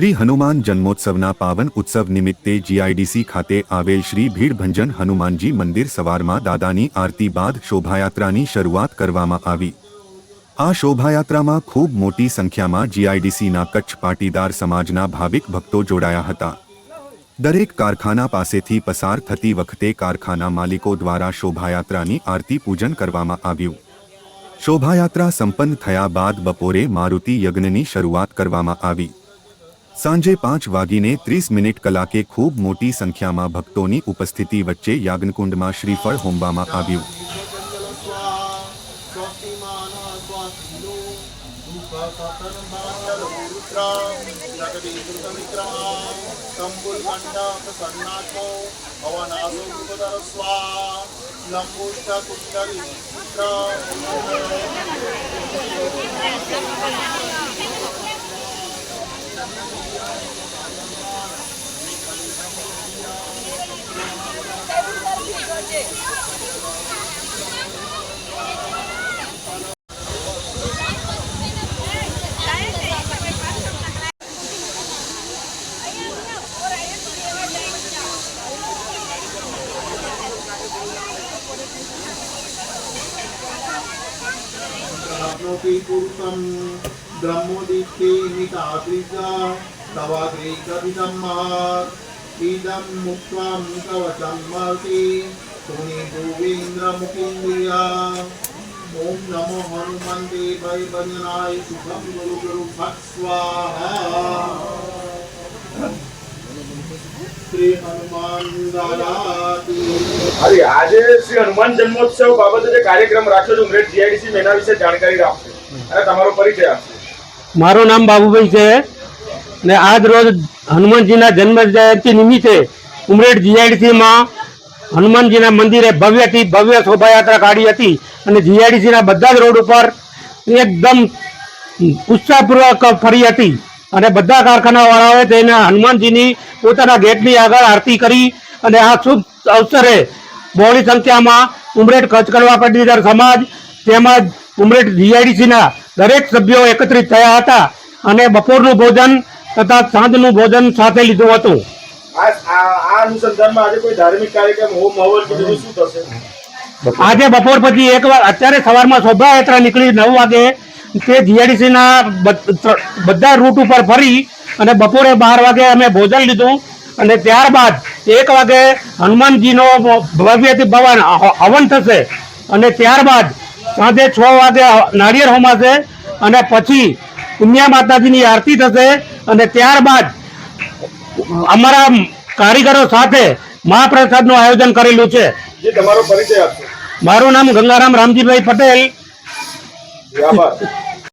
શ્રી હનુમાન જન્મોત્સવના પાવન ઉત્સવ નિમિત્તે જીઆઈડીસી ખાતે આવેલ શ્રી ભીડભંજન હનુમાનજી મંદિર સવારમાં દાદાની આરતી બાદ શોભાયાત્રાની શરૂઆત કરવામાં આવી. આ શોભાયાત્રામાં ખૂબ મોટી સંખ્યામાં જીઆઈડીસીના કચ્છ પાટીદાર સમાજના ભાવિક ભક્તો જોડાયા હતા. દરેક કારખાના પાસેથી પસાર થતી વખતે કારખાના માલિકો દ્વારા શોભાયાત્રાની આરતી પૂજન કરવામાં આવ્યું. શોભાયાત્રા સંપન્ન થયા બાદ બપોરે મારુતિ યજ્ઞની શરૂઆત કરવામાં આવી. સાંજે પાંચ વાગીને ત્રીસ મિનિટ કલાકે ખૂબ મોટી સંખ્યામાં ભક્તોની ઉપસ્થિતિ વચ્ચે યાજ્ઞકુંડમાં શ્રીફળ હોમવામાં આવ્યું. લંબુષ્ઠ કુંડલી पुरुषं ब्रह्मोदित्येमितादृशा तवाग्रेकथितं महत् इदं मुक्त्वां कवचं महति શ્રી હનુમાન દાદા અરે આજે શ્રી હનુમાન જન્મોત્સવ બાબતે જે કાર્યક્રમ રાખ્યો છે, ઉમરેઠ જીઆઈડીસી મેના વિશે જાણકારી આપશે અને તમારો પરિચય આપશે મારું નામ બાબુભાઈ છે ને આજ રોજ હનુમાનજીના જન્મ જયંતિ નિમિત્તે ઉમરેઠ જીઆઈડીસીમાં હનુમાનજીના મંદિરે ભવ્યથી ભવ્ય શોભાયાત્રા કાઢી હતી અને જીઆઈડીસીના બધા જ રોડ ઉપર એકદમ ઉત્સાહપૂર્વક ફરી હતી. અને બધા કારખાનાવાળાઓએ તેના હનુમાનજીની પોતાના ગેટની આગળ આરતી કરી અને આ શુભ અવસરે બહોળી સંખ્યામાં ઉમરેઠ કચ્છ કરવા પાટીદાર સમાજ તેમજ ઉમરેઠ જીઆઈડીસીના દરેક સભ્યો એકત્રિત થયા હતા અને બપોરનું ભોજન તથા સાંજનું ભોજન સાથે લીધું હતું. અનુસંધાનમાં આજે કોઈ ધાર્મિક કાર્યક્રમ હોમ હવન કે બીજું શું થશે? આજે બપોર પછી એક વાર અત્યારે સવારમાં શોભાયાત્રા નીકળી નવ વાગે. તે જીઆઈડીસીના બધા રૂટ ઉપર ફરી અને બપોરે બાર વાગે અમે ભોજન લીધું. અને ત્યારબાદ એક વાગે હનુમાનજીનો ભવ્યથી ભવન હવન થશે. અને ત્યારબાદ સાંજે છ વાગે નાળિયેર હોમાશે. અને પછી પુણ્યા માતાજીની આરતી થશે. અને ત્યારબાદ અમારા કારીગરો સાથે મહાપ્રસાદનું આયોજન કરેલું છે. તમારો પરિચય આપશે. મારું નામ ગંગારામ રામજીભાઈ પટેલ.